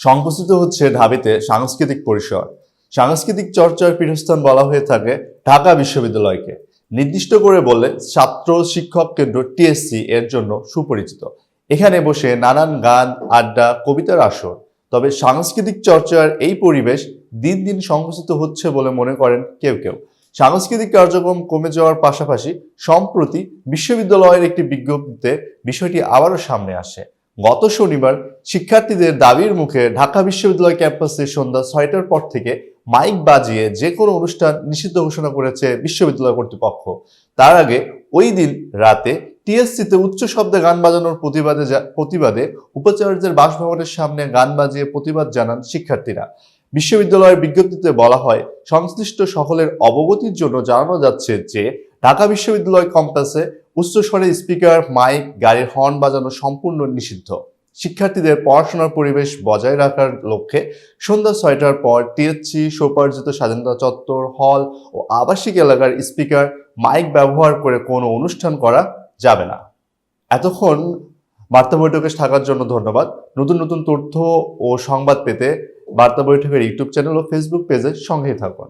সংকুচিত হচ্ছে ঢাবিতে সাংস্কৃতিক পরিসর। সাংস্কৃতিক চর্চার পীঠস্থান বলা হয়ে থাকে ঢাকা বিশ্ববিদ্যালয়কে। নির্দিষ্ট করে বললে ছাত্র শিক্ষক কেন্দ্র টিএসসি এর জন্য সুপরিচিত। এখানে বসে নানান গান, আড্ডা, কবিতার আসর। তবে সাংস্কৃতিক চর্চার এই পরিবেশ দিন দিন সংকুচিত হচ্ছে বলে মনে করেন কেউ কেউ। সাংস্কৃতিক কার্যক্রম কমে যাওয়ার পাশাপাশি সম্প্রতি বিশ্ববিদ্যালয়ের একটি বিজ্ঞপ্তিতে বিষয়টি আবারও সামনে আসে। গত শনিবার শিক্ষার্থীদের দাবির মুখে ঢাকা বিশ্ববিদ্যালয় ক্যাম্পাসে সন্ধ্যা ছয়টার পর থেকে মাইক বাজিয়ে যে কোনো অনুষ্ঠান নিষিদ্ধ ঘোষণা করেছে বিশ্ববিদ্যালয় কর্তৃপক্ষ। তার আগে ওই দিন রাতে টিএসসিতে উচ্চ শব্দে গান বাজানোর প্রতিবাদে প্রতিবাদে উপাচার্যের বাসভবনের সামনে গান বাজিয়ে প্রতিবাদ জানান শিক্ষার্থীরা। বিশ্ববিদ্যালয়ের বিজ্ঞপ্তিতে বলা হয়, সংশ্লিষ্ট সকলের অবগতির জন্য জানানো যাচ্ছে যে ঢাকা বিশ্ববিদ্যালয় ক্যাম্পাসে উচ্চস্বরে স্পিকার মাইক, গাড়ির হর্ন বাজানো সম্পূর্ণ নিষিদ্ধ। শিক্ষার্থীদের পড়াশোনার পরিবেশ বজায় রাখার লক্ষ্যে সন্ধ্যা ছয়টার পর টিএসসি সোপার্জিত স্বাধীনতা চত্বর, হল ও আবাসিক এলাকার স্পিকার মাইক ব্যবহার করে কোনো অনুষ্ঠান করা যাবে না। এতক্ষণ বার্তা বৈঠকে থাকার জন্য ধন্যবাদ। নতুন নতুন তথ্য ও সংবাদ পেতে বার্তা বৈঠকের ইউটিউব চ্যানেল ও ফেসবুক পেজের সঙ্গেই থাকুন।